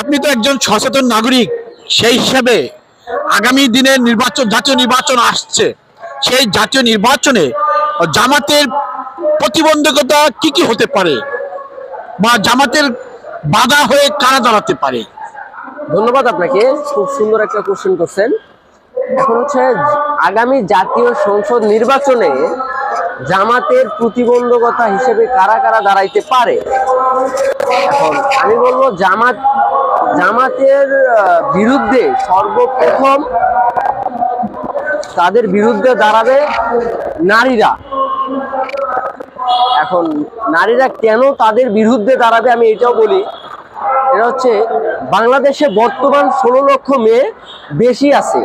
আপনি তো একজন সচেতন নাগরিক, সেই হিসাবে আগামী দিনের নির্বাচন, জাতীয় নির্বাচন আসছে। সেই জাতীয় নির্বাচনে জামাতের প্রতিবন্ধকতা কি কি হতে পারে? বা জামাতের বাধা হয়ে কারা দাঁড়াতে পারে? ধন্যবাদ আপনাকে, খুব সুন্দর একটা কোশ্চেন করছেন। এখন হচ্ছে আগামী জাতীয় সংসদ নির্বাচনে জামাতের প্রতিবন্ধকতা হিসেবে কারা কারা দাঁড়াইতে পারে? এখন আমি বলব জামাত, জামাতের বিরুদ্ধে সর্বপ্রথম তাদের বিরুদ্ধে দাঁড়াবে নারীরা। এখন নারীরা কেন তাদের বিরুদ্ধে দাঁড়াবে আমি এটাও বলি। এটা হচ্ছে বাংলাদেশে বর্তমান ষোলো লক্ষ মেয়ে বেশি আছে।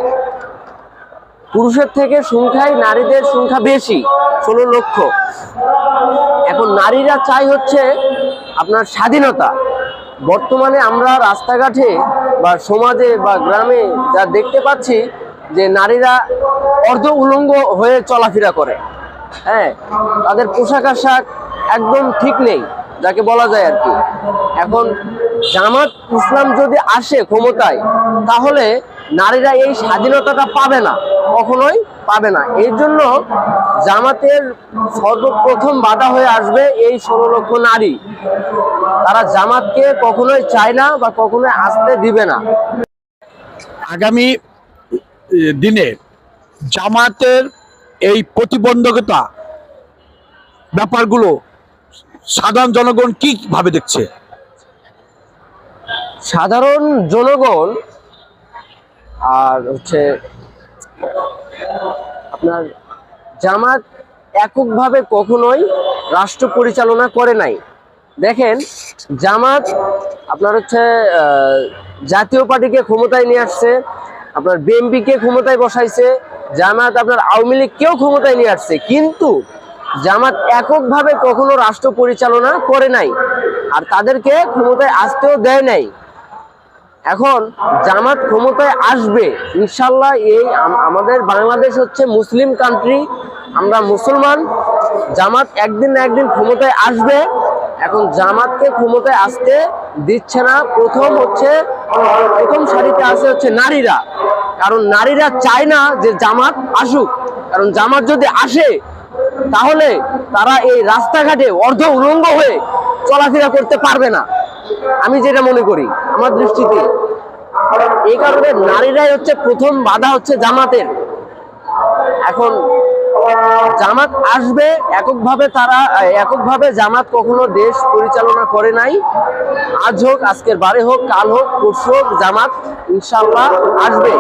পুরুষের থেকে সংখ্যায় নারীদের সংখ্যা বেশি, ষোলো লক্ষ। এখন নারীরা চাই হচ্ছে আপনার স্বাধীনতা। বর্তমানে আমরা রাস্তাঘাটে বা সমাজে বা গ্রামে যা দেখতে পাচ্ছি যে নারীরা অর্ধ উলঙ্গ হয়ে চলাফেরা করে। হ্যাঁ তাদের পোশাক আশাক একদম ঠিক নেই, যাকে বলা যায় আর কি। এখন জামাত ইসলাম যদি আসে ক্ষমতায়, তাহলে নারীরা এই স্বাধীনতাটা পাবে না কখনোই পাবে না। এই জন্য জামাতের সর্বপ্রথম বাধা হয়ে আসবে এই ষোলো লক্ষ নারী। তারা জামাতকে কখনোই চায় না বা কখনোই আসতে দিবে না। আগামী দিনে জামাতের এই প্রতিবন্ধকতা ব্যাপারগুলো সাধারণ জনগণ কি ভাবে দেখছে? সাধারণ জনগণ আর হচ্ছে আপনার জামাত এককভাবে কখনোই রাষ্ট্র পরিচালনা করে নাই। দেখেন, জামাত আপনার হচ্ছে জাতীয় পার্টিকে ক্ষমতায় নিয়ে আসছে, আপনার বিএনপিকে ক্ষমতায় বসাইছে, জামাত আপনার আওয়ামী লীগকেও ক্ষমতায় নিয়ে আসছে, কিন্তু জামাত এককভাবে কখনো রাষ্ট্র পরিচালনা করে নাই, আর তাদেরকে ক্ষমতায় আসতেও দেয় নাই। এখন জামাত ক্ষমতায় আসবে, ইনশাল্লাহ এই আমাদের বাংলাদেশ হচ্ছে মুসলিম কান্ট্রি আমরা মুসলমান, জামাত একদিন না একদিন ক্ষমতায় আসবে। এখন জামাতকে ক্ষমতায় আসতে দিচ্ছে না, প্রথম হচ্ছে, প্রথম সারিতে আছে হচ্ছে নারীরা। কারণ নারীরা চায় না যে জামাত আসুক। কারণ জামাত যদি আসে, তাহলে তারা এই রাস্তাঘাটে অর্ধ উলঙ্গ হয়ে চলাফেরা করতে পারবে না। আমি যেটা মনে করি, আমার দৃষ্টিতে, এই কারণে নারীরাই হচ্ছে প্রথম বাধা হচ্ছে জামাতের। এখন জামাত আসবে, এককভাবে তারা, এককভাবে জামাত কখনো দেশ পরিচালনা করে নাই। আজ হোক, আজকের বারে হোক, কাল হোক, পরশু হোক, জামাত ইনশাল্লাহ আসবে।